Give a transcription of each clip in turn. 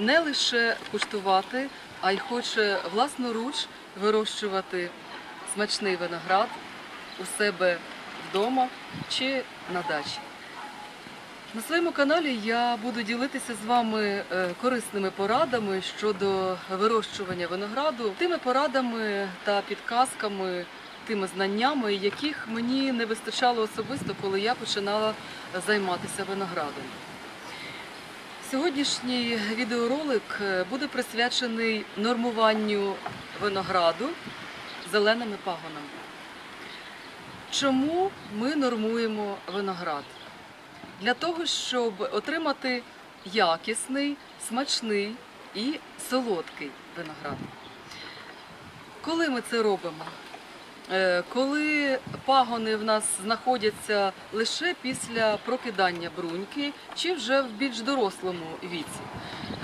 не лише куштувати, а й хоче власноруч вирощувати смачний виноград у себе вдома чи на дачі. На своєму каналі я буду ділитися з вами е, корисними порадами щодо вирощування винограду, тими порадами та підказками, тими знаннями, яких мені не вистачало особисто, коли я починала займатися виноградом. Сьогоднішній відеоролик е, буде присвячений нормуванню винограду зеленими пагонами. Чому ми нормуємо виноград? Для того, щоб отримати якісний, смачний і солодкий виноград. Коли ми це робимо? Е, Коли пагони в нас знаходяться лише після прокидання бруньки чи вже в більш дорослому віці.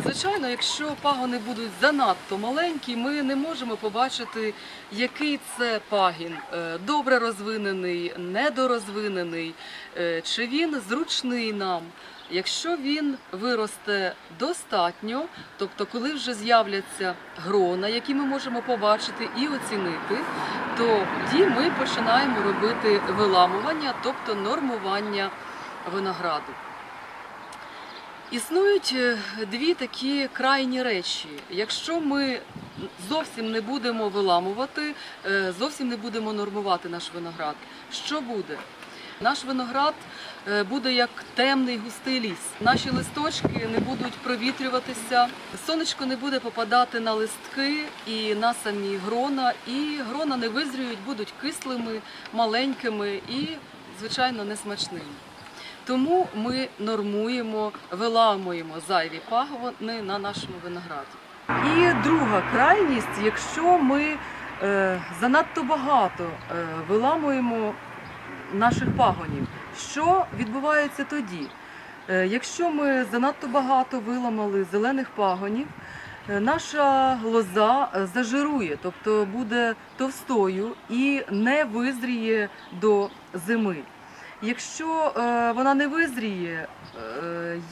Звичайно, якщо пагони будуть занадто маленькі, ми не можемо побачити, який це пагін е, добре розвинений, недорозвинений, е, чи він зручний нам. Якщо він виросте достатньо, тобто коли вже з'являться грона, які ми можемо побачити і оцінити, то тоді ми починаємо робити виламування, тобто нормування винограду. Існують е, дві такі крайні речі. Якщо ми зовсім не будемо виламувати, е, зовсім не будемо нормувати наш виноград, що буде? Наш виноград е, буде як темний густий ліс. Наші листочки не будуть провітрюватися, сонечко не буде попадати на листки і на самі грона, і грона не визріють, будуть кислими, маленькими і, звичайно, несмачними. Тому ми нормуємо, виламуємо зайві пагони на нашому винограді. І друга крайність, якщо ми е, занадто багато е, виламуємо наших пагонів, що відбувається тоді? Е, якщо ми занадто багато виламали зелених пагонів, е, наша лоза е, зажирує, тобто буде товстою і не визріє до зими. Якщо вона не визріє,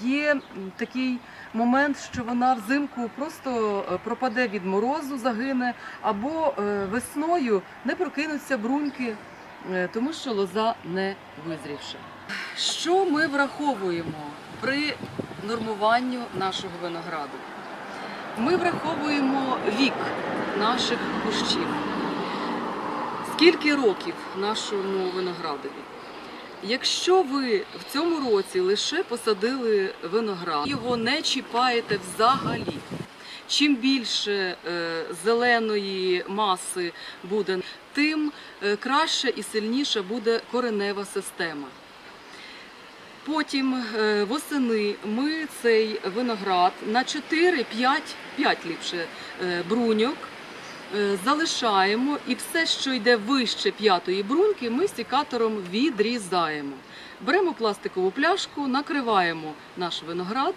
є такий момент, що вона взимку просто пропаде від морозу, загине, або весною не прокинуться бруньки, тому що лоза не визрівша. Що ми враховуємо при нормуванні нашого винограду? Ми враховуємо вік наших кущів. Скільки років нашому виноградові? Якщо ви в цьому році лише посадили виноград, його не чіпаєте взагалі. Чим більше е, зеленої маси буде, тим е, краще і сильніша буде коренева система. Потім е, восени ми цей виноград на 4-5, 5 ліпше бруньок залишаємо і все, що йде вище п'ятої бруньки, ми сікатором відрізаємо. Беремо пластикову пляшку, накриваємо наш виноград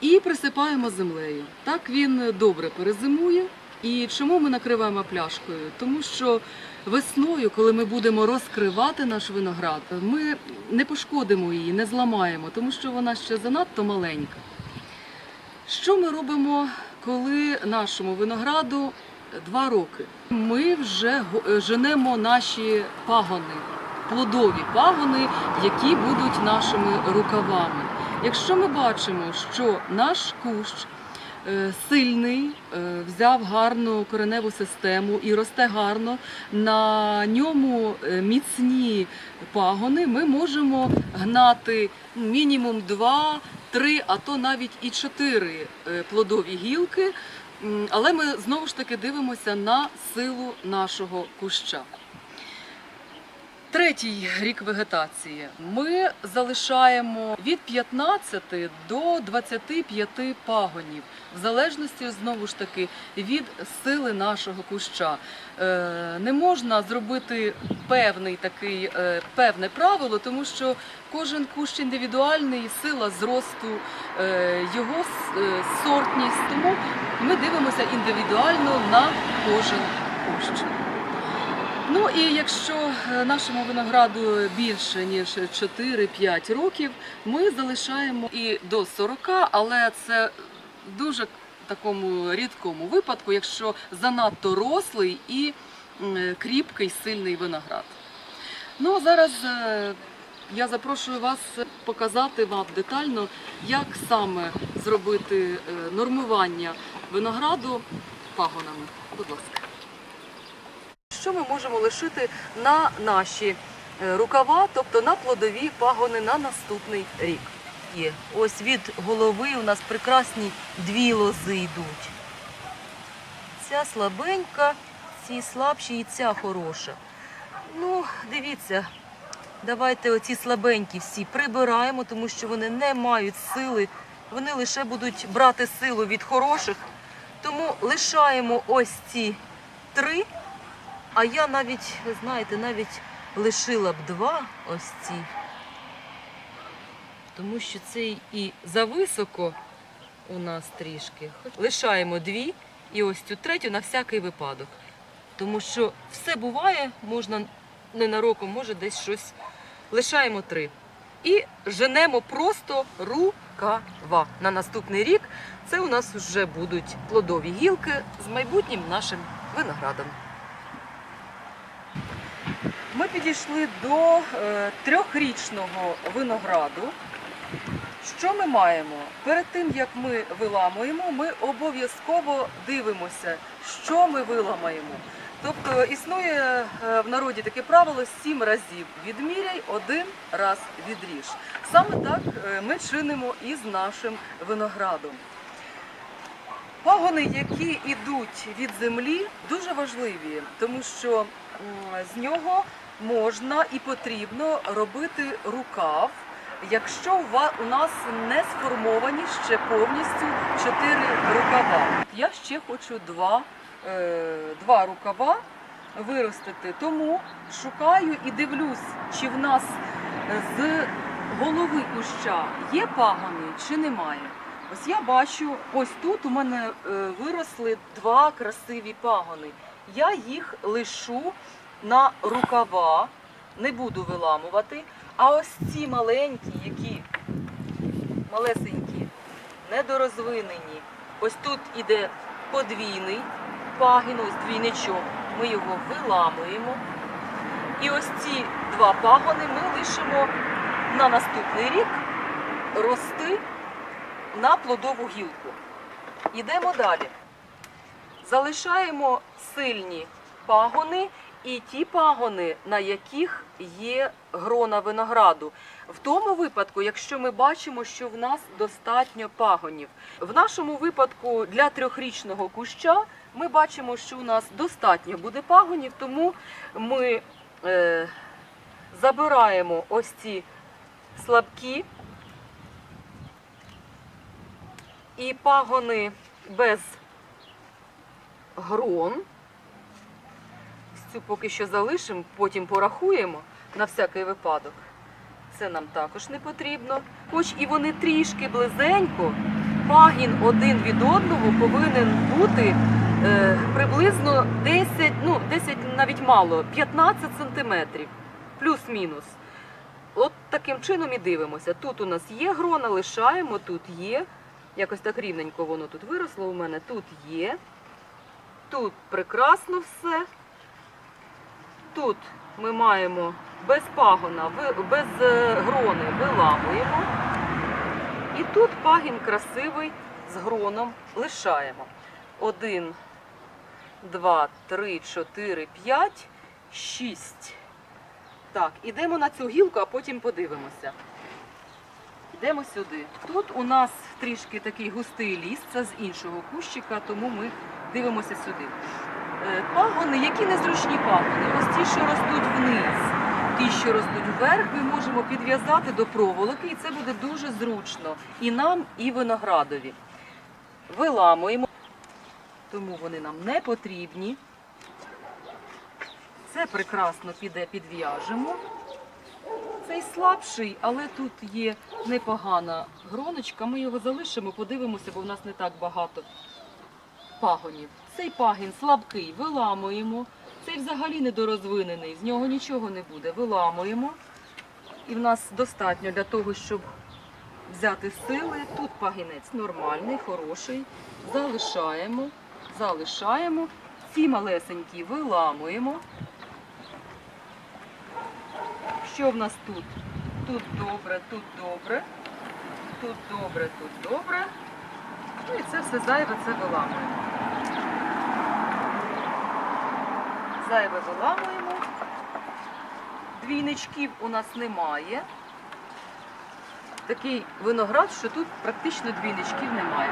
і присипаємо землею. Так він добре перезимує. І чому ми накриваємо пляшкою? Тому що весною, коли ми будемо розкривати наш виноград, ми не пошкодимо її, не зламаємо, тому що вона ще занадто маленька. Що ми робимо, коли нашому винограду два роки? Ми вже е, женемо наші пагони, плодові пагони, які будуть нашими рукавами. Якщо ми бачимо, що наш кущ е, сильний, е, взяв гарну кореневу систему і росте гарно, на ньому е, міцні пагони, ми можемо гнати мінімум два, три, а то навіть і чотири плодові гілки. Але ми знову ж таки дивимося на силу нашого куща. Третій рік вегетації ми залишаємо від 15 до 25 пагонів, в залежності знову ж таки від сили нашого куща. Е, Не можна зробити певний такий е, певне правило, тому що кожен кущ індивідуальний, сила зросту, е, його сортність. Тому ми дивимося індивідуально на кожен кущ. Ну і якщо е, нашому винограду більше ніж 4-5 років, ми залишаємо і до 40, але це дуже такому рідкому випадку, якщо занадто рослий і кріпкий, сильний виноград. Ну, зараз е, я запрошую вас показати вам детально, як саме зробити е, нормування винограду пагонами. Будь ласка. Що ми можемо лишити на наші е, рукава, тобто на плодові пагони на наступний рік? є. Ось від голови у нас прекрасні дві лози йдуть. Ця слабенька, ці слабші і ця хороша. Ну, дивіться, давайте оці слабенькі всі прибираємо, тому що вони не мають сили. Вони лише будуть брати силу від хороших. Тому лишаємо ось ці три. А я навіть, знаєте, навіть лишила б два ось ці тому що це і зависоко у нас трішки. Лишаємо дві і ось цю третю на всякий випадок. Тому що все буває, можна ненароком, може десь щось. Лишаємо три. І женемо просто рукава. На наступний рік це у нас вже будуть плодові гілки з майбутнім нашим виноградом. Ми підійшли до е, трьохрічного винограду. Що ми маємо? Перед тим як ми виламуємо, ми обов'язково дивимося, що ми виламаємо. Тобто існує е, в народі таке правило сім разів відміряй, один раз відріж. Саме так е, ми чинимо і з нашим виноградом. Пагони, які йдуть від землі, дуже важливі, тому що з нього можна і потрібно робити рукав, якщо у нас не сформовані ще повністю чотири рукава. Я ще хочу два, е, два рукава виростити, тому шукаю і дивлюсь, чи в нас з голови куща є пагони чи немає. Ось я бачу, ось тут у мене е, виросли два красиві пагони. Я їх лишу на рукава, не буду виламувати. А ось ці маленькі, які малесенькі, недорозвинені. Ось тут іде подвійний пагін, ось двійничок. Ми його виламуємо. І ось ці два пагони ми лишимо на наступний рік рости на плодову гілку. Йдемо далі. Залишаємо сильні пагони і ті пагони, на яких є грона винограду. В тому випадку, якщо ми бачимо, що в нас достатньо пагонів. В нашому випадку для трьохрічного куща ми бачимо, що у нас достатньо буде пагонів, тому ми е, забираємо ось ці слабкі і пагони без грон. Цю поки що залишимо, потім порахуємо на всякий випадок. Це нам також не потрібно. Хоч і вони трішки близенько, пагін один від одного повинен бути е, приблизно 10, ну 10 навіть мало, 15 сантиметрів, плюс-мінус. От таким чином і дивимося. Тут у нас є грона, лишаємо, тут є. Якось так рівненько воно тут виросло у мене. Тут є. Тут прекрасно все. Тут ми маємо без пагона, без е, грони виламуємо. І тут пагін красивий з гроном лишаємо. Один, два, три, чотири, п'ять, шість. Так, ідемо на цю гілку, а потім подивимося. Йдемо сюди. Тут у нас трішки такий густий ліс, це з іншого кущика, тому ми дивимося сюди. Е, Пагони, які незручні пагони, ось ті, що ростуть вниз, ті, що ростуть вверх, ми можемо підв'язати до проволоки, і це буде дуже зручно і нам, і виноградові. Виламуємо, тому вони нам не потрібні. Це прекрасно піде, підв'яжемо. Цей слабший, але тут є непогана гроночка. Ми його залишимо, подивимося, бо в нас не так багато пагонів. Цей пагін слабкий, виламуємо. цей взагалі недорозвинений, з нього нічого не буде. Виламуємо. І в нас достатньо для того, щоб взяти сили. Тут пагінець нормальний, хороший. Залишаємо, залишаємо. Ці малесенькі виламуємо. Що в нас тут? Тут добре, тут добре, тут добре, тут добре. Ну і це все зайве, це виламуємо. Зайве виламуємо. Двійничків у нас немає. Такий виноград, що тут практично двійничків немає.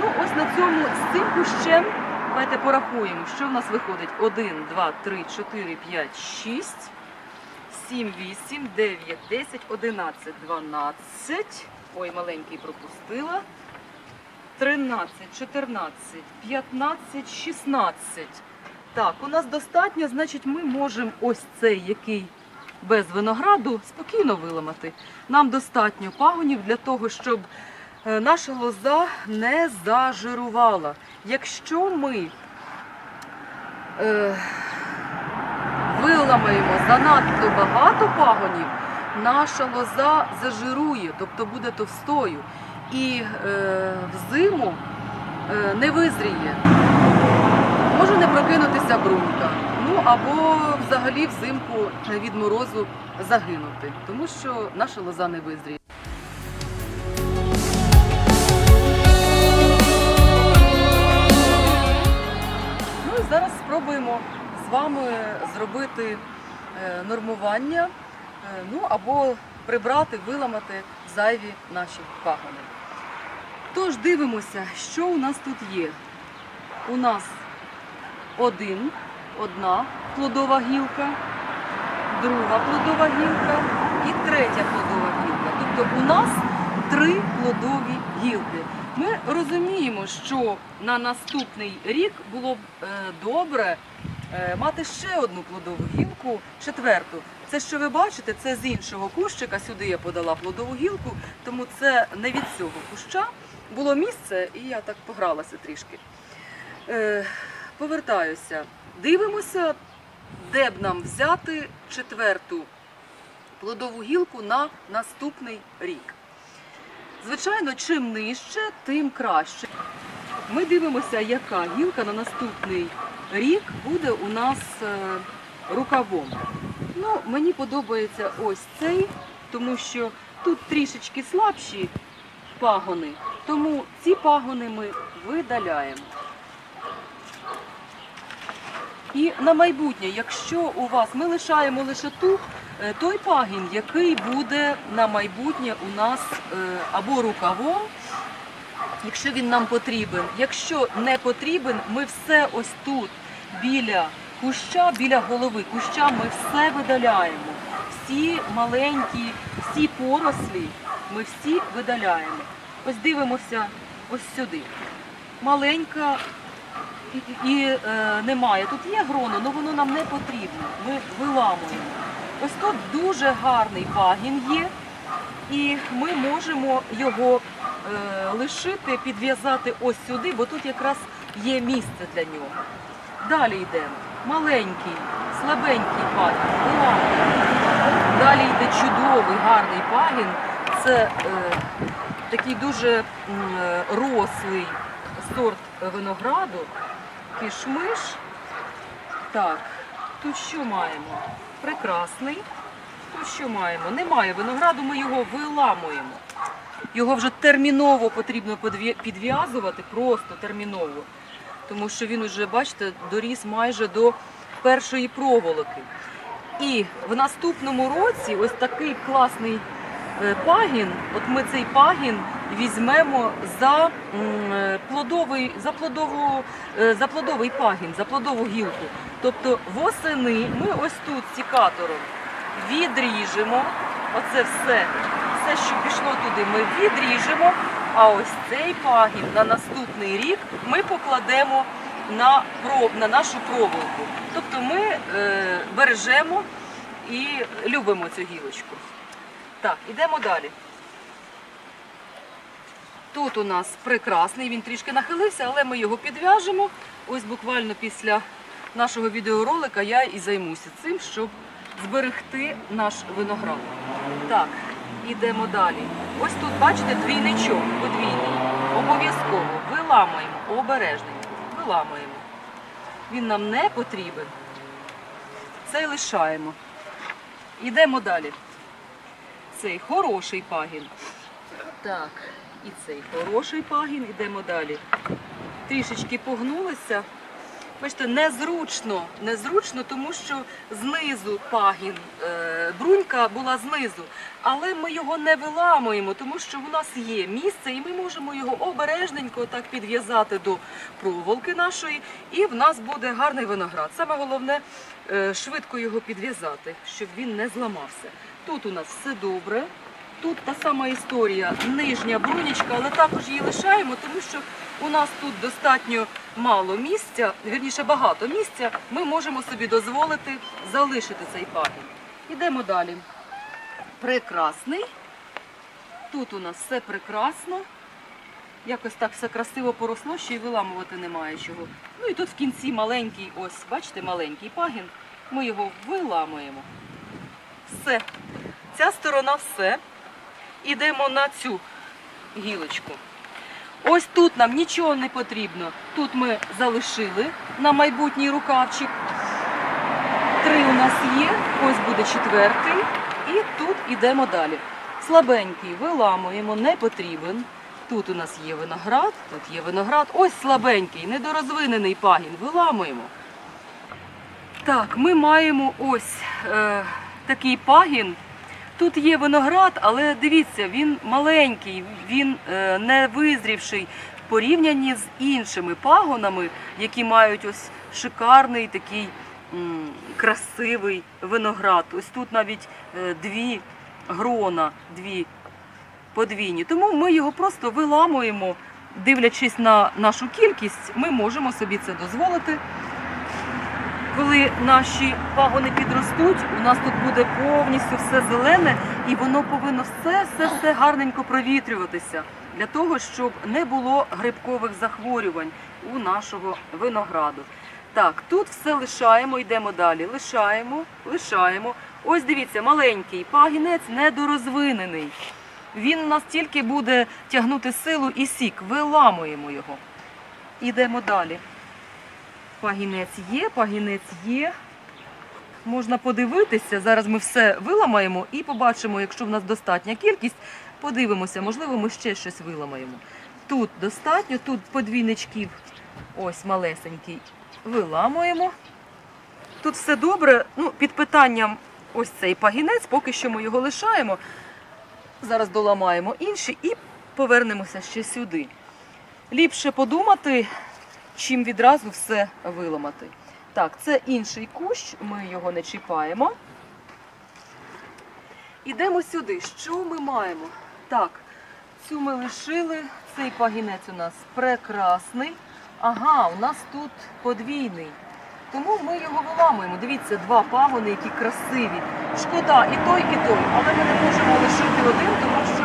Ну, ось на цьому з цим кущем, давайте порахуємо, що в нас виходить. 1, 2, 3, 4, 5, 6, 7, 8, 9, 10, 11, 12. Ой, маленький пропустила. 13, 14, 15, 16. Так, у нас достатньо, значить, ми можемо ось цей, який без винограду, спокійно виламати. Нам достатньо пагонів для того, щоб е, наша лоза не зажирувала. Якщо ми е, виламаємо занадто багато пагонів, наша лоза зажирує, тобто буде товстою. І е, взиму е, не визріє. Може не прокинутися брунька. Ну або взагалі взимку від морозу загинути, тому що наша лоза не визріє. Ну і зараз спробуємо з вами зробити е, нормування, е, ну або прибрати, виламати зайві наші пагони. Тож дивимося, що у нас тут є. У нас один, одна плодова гілка, друга плодова гілка і третя плодова гілка. Тобто у нас три плодові гілки. Ми розуміємо, що на наступний рік було б е, добре е, мати ще одну плодову гілку, четверту. Це, що ви бачите, це з іншого кущика. Сюди я подала плодову гілку, тому це не від цього куща. Було місце, і я так погралася трішки. Повертаюся. Дивимося, де б нам взяти четверту плодову гілку на наступний рік. Звичайно, чим нижче, тим краще. Ми дивимося, яка гілка на наступний рік буде у нас е, рукавом. Ну, мені подобається ось цей, тому що тут трішечки слабші пагони, тому ці пагони ми видаляємо. І на майбутнє, якщо у вас ми лишаємо лише ту, е, той пагін, який буде на майбутнє у нас е, або рукавом, якщо він нам потрібен. Якщо не потрібен, ми все ось тут біля куща, біля голови куща, ми все видаляємо. Всі маленькі, всі порослі ми всі видаляємо. Ось дивимося ось сюди. Маленька і, е, немає. Тут є гроно, але воно нам не потрібно. Ми виламуємо. Ось тут дуже гарний пагін є, і ми можемо його е, лишити, підв'язати ось сюди, бо тут якраз є місце для нього. Далі йдемо. Маленький, слабенький пагін, виламуємо. Далі йде чудовий, гарний пагін. Це е, такий дуже е, рослий сорт винограду. Кишмиш. Так, тут що маємо? Прекрасний. Тут що маємо? Немає винограду, ми його виламуємо. Його вже терміново потрібно підв'язувати, просто терміново. Тому що він уже, бачите, доріс майже до першої проволоки. І в наступному році ось такий класний пагін, от ми цей пагін візьмемо за е, плодовий, за, плодову, е, за плодовий пагін, за плодову гілку. Тобто восени ми ось тут сікатором відріжемо, оце все, все, що пішло туди, ми відріжемо, а ось цей пагін на наступний рік ми покладемо на, на нашу проволоку. Тобто ми е, бережемо і любимо цю гілочку. Так, ідемо далі. Тут у нас прекрасний, він трішки нахилився, але ми його підв'яжемо. Ось буквально після нашого відеоролика я і займуся цим, щоб зберегти наш виноград. Так, ідемо далі. Ось тут, бачите, двійничок, подвійний. Обов'язково виламуємо, обережненько, виламуємо. Він нам не потрібен. Цей лишаємо. Йдемо далі. Цей хороший пагін. Так, і цей хороший пагін. Йдемо далі. Трішечки погнулися. Бачите, незручно, незручно, тому що знизу пагін, е, брунька була знизу, але ми його не виламуємо, тому що в нас є місце, і ми можемо його обережненько так підв'язати до проволоки нашої, і в нас буде гарний виноград. Саме головне е, швидко його підв'язати, щоб він не зламався. Тут у нас все добре. Тут та сама історія, нижня брунічка, але також її лишаємо, тому що у нас тут достатньо мало місця, вірніше багато місця, ми можемо собі дозволити залишити цей пагін. Ідемо далі. Прекрасний. Тут у нас все прекрасно. Якось так все красиво поросло, що й виламувати немає чого. Ну і тут в кінці маленький, ось, бачите, маленький пагін. Ми його виламуємо. Все. Ця сторона все. Ідемо на цю гілочку. Ось тут нам нічого не потрібно. Тут ми залишили на майбутній рукавчик. Три у нас є, ось буде четвертий. І тут ідемо далі. Слабенький виламуємо, не потрібен. Тут у нас є виноград, тут є виноград. Ось слабенький, недорозвинений пагін. Виламуємо. Так, ми маємо ось е, такий пагін. Тут є виноград, але дивіться, він маленький, він е, не визрівший в порівнянні з іншими пагонами, які мають ось шикарний такий красивий виноград. Ось тут навіть е, дві грона, дві подвійні. Тому ми його просто виламуємо, дивлячись на нашу кількість, ми можемо собі це дозволити. Коли наші пагони підростуть, у нас тут буде повністю все зелене, і воно повинно все, все, все гарненько провітрюватися для того, щоб не було грибкових захворювань у нашого винограду. Так, тут все лишаємо, йдемо далі. Лишаємо, лишаємо. Ось дивіться, маленький пагінець недорозвинений. Він настільки буде тягнути силу і сік. Виламуємо його. Ідемо далі. Пагінець є, пагінець є. Можна подивитися. Зараз ми все виламаємо і побачимо, якщо в нас достатня кількість, подивимося, можливо, ми ще щось виламаємо. Тут достатньо, тут подвійничків, ось малесенький, виламуємо. Тут все добре. Ну, під питанням ось цей пагінець, поки що ми його лишаємо. Зараз доламаємо інші і повернемося ще сюди. Ліпше подумати, чим відразу все виламати. Так, це інший кущ, ми його не чіпаємо. Ідемо сюди. Що ми маємо? Так, цю ми лишили, цей пагінець у нас прекрасний. Ага, у нас тут подвійний. Тому ми його виламуємо. Дивіться, два пагони, які красиві. Шкода, і той, і той. Але ми не можемо лишити один, тому що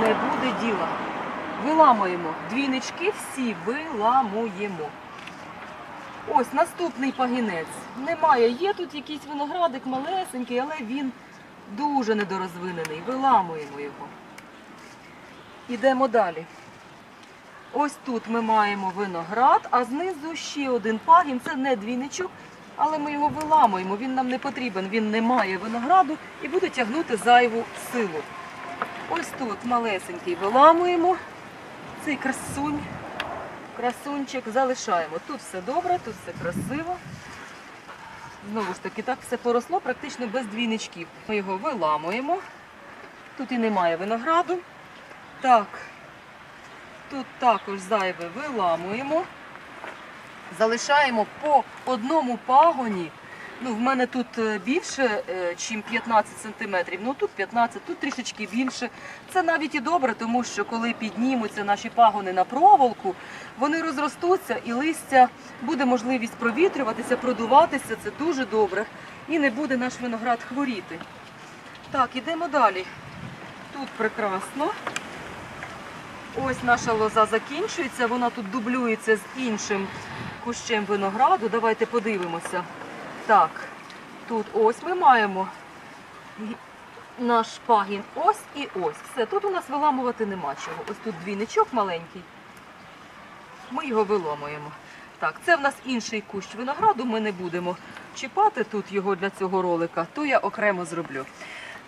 не буде діла. Виламуємо. Двійнички всі виламуємо. Ось наступний пагінець. Немає. Є тут якийсь виноградик малесенький, але він дуже недорозвинений. Виламуємо його. Ідемо далі. Ось тут ми маємо виноград, а знизу ще один пагін. Це не двійничок, але ми його виламуємо. Він нам не потрібен, він не має винограду і буде тягнути зайву силу. Ось тут малесенький виламуємо. Цей красунь, красунчик залишаємо. Тут все добре, тут все красиво. Знову ж таки, так все поросло практично без двійничків. Ми його виламуємо. Тут і немає винограду. Так, тут також зайве виламуємо. Залишаємо по одному пагоні. Ну, в мене тут е, більше, ніж 15 сантиметрів. Ну тут 15, тут трішечки більше. Це навіть і добре, тому що коли піднімуться наші пагони на проволоку, вони розростуться і листя буде можливість провітрюватися, продуватися. Це дуже добре. І не буде наш виноград хворіти. Так, ідемо далі. Тут прекрасно. Ось наша лоза закінчується, вона тут дублюється з іншим кущем винограду. Давайте подивимося. Так, тут ось ми маємо наш пагін. Ось і ось. Все, тут у нас виламувати нема чого. Ось тут двійничок маленький. Ми його виламуємо. Так, це в нас інший кущ винограду. Ми не будемо чіпати тут його для цього ролика, то я окремо зроблю.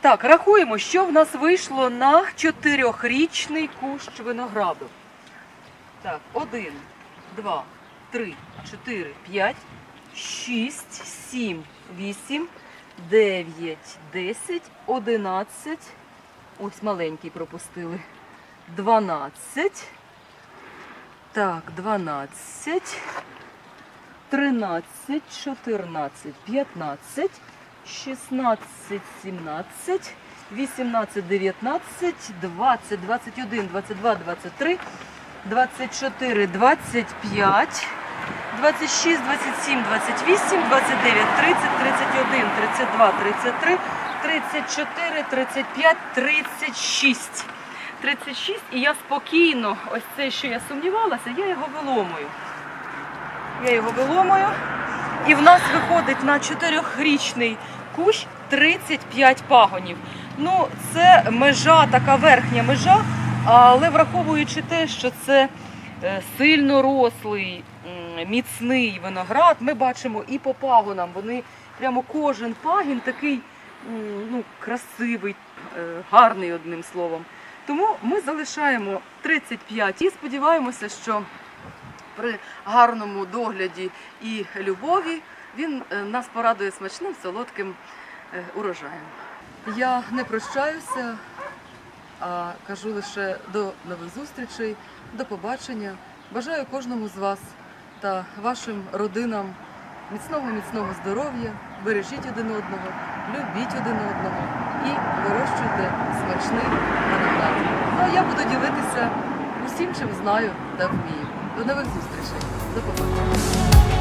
Так, рахуємо, що в нас вийшло на чотирьохрічний кущ винограду. Так, один, два, три, чотири, п'ять, шість, сім, вісім, дев'ять, десять, одинадцять. Ось маленький пропустили. Дванадцять. Так, дванадцять. Тринадцять, чотирнадцять, п'ятнадцять. 16, 17, 18, 19, 20, 21, 22, 23, 24, 25, 26, 27, 28, 29, 30, 31, 32, 33, 34, 35, 36. 36, і я спокійно, ось це, що я сумнівалася, я його виломую. Я його виломую. І в нас виходить на чотирьохрічний кущ 35 пагонів. Ну, це межа, така верхня межа, але враховуючи те, що це е, сильно рослий, міцний виноград, ми бачимо і по пагонам. Вони прямо кожен пагін такий ну, красивий, е, гарний одним словом. Тому ми залишаємо 35 і сподіваємося, що при гарному догляді і любові він е, нас порадує смачним солодким е, урожаєм. Я не прощаюся, а кажу лише до нових зустрічей, до побачення. Бажаю кожному з вас та вашим родинам міцного міцного здоров'я, бережіть один одного, любіть один одного і вирощуйте смачний виноград. Ну а я буду ділитися усім, чим знаю та вмію. До нових зустрічей. До побачення.